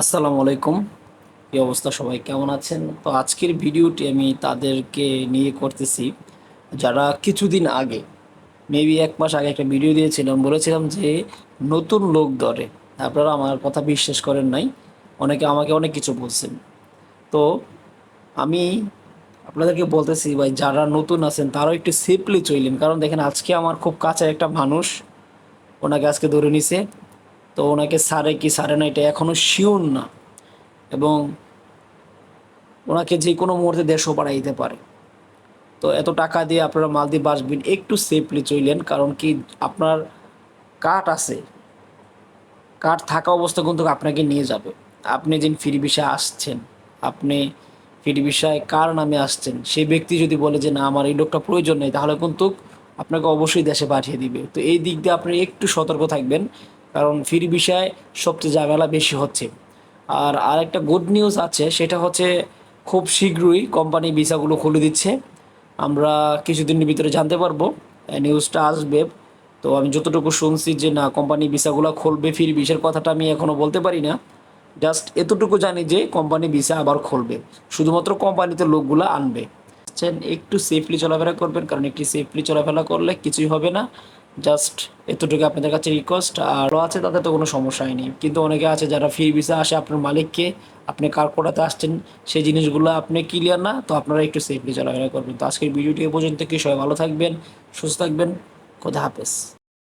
আসসালামু আলাইকুম। কি অবস্থা সবাই? কেমন আছেন? তো আজকের ভিডিওটি আমি তাদেরকে নিয়ে করতেছি। যারা কিছুদিন আগে মেবি এক মাস আগে একটা ভিডিও দিয়েছিলাম, বলেছিলাম যে নতুন লোক ধরে। আপনারা আমার কথা বিশ্বাস করেন নাই, অনেকে আমাকে অনেক কিছু বলছেন। তো আমি আপনাদেরকে বলতেছি, ভাই, যারা নতুন আছেন, তারাও একটু সেফলি চললেন কারণ দেখেন, আজকে আমার খুব কাছে একটা মানুষ, ওনাকে আজকে ধরে নিছে। তো ওনাকে সারে কি সারে না, এটা এখনও শিওর না। এবং ওনাকে যে কোনো মুহূর্তে দেশও পাড়াই দিতে পারে। তো এত টাকা দিয়ে আপনারা মালদ্বীপ আসবেন একটু সেফলি চললেন কারণ কি আপনার কাঠ আছে। কাঠ থাকা অবস্থা কিন্তু আপনাকে নিয়ে যাবে। আপনি যেন ফিরি বিষয়ে আসছেন, আপনি ফিরি বিষয়ে কার নামে আসছেন, সেই ব্যক্তি যদি বলে যে, না, আমার এই লোকটা প্রয়োজন নেই, তাহলে কিন্তু আপনাকে অবশ্যই দেশে পাঠিয়ে দিবে। তো এই দিক দিয়ে আপনি একটু সতর্ক থাকবেন। কারণ ফিরি বিষয়ে সবচেয়ে ঝামেলা বেশি হচ্ছে। আর আরেকটা গুড নিউজ আছে, সেটা হচ্ছে খুব শীঘ্রই কোম্পানি ভিসাগুলো খুলে দিচ্ছে। আমরা কিছুদিনের ভিতরে জানতে পারব নিউজটা আসবে। তো আমি যতটুকু শুনছি যে না কোম্পানি ভিসাগুলো খুলবে ফির ভিসার কথাটা আমি এখনও বলতে পারি না। জাস্ট এতটুকু জানি যে কোম্পানি ভিসা আবার খুলবে। শুধুমাত্র কোম্পানিতে লোকগুলো আনবে। বুঝছেন? একটু সেফলি চলাফেরা করবেন, কারণ একটু সেফলি চলাফেরা করলে কিছুই হবে না। জাস্ট এতটুকু আপনাদের কাছে রিকোয়েস্ট আরও আছে তাদের তো কোনো সমস্যাই নেই। কিন্তু অনেকে আছে যারা ফ্রি ভিসা আসে আপনার মালিককে, আপনি কার কোটাতে আসছেন, সেই জিনিসগুলো আপনি ক্লিয়ার না, তো আপনারা একটু সেফলি চলাফেরা করবেন। তো আজকের ভিডিওটি এ পর্যন্ত কি সবাই ভালো থাকবেন, সুস্থ থাকবেন, খোদা হাফেজ।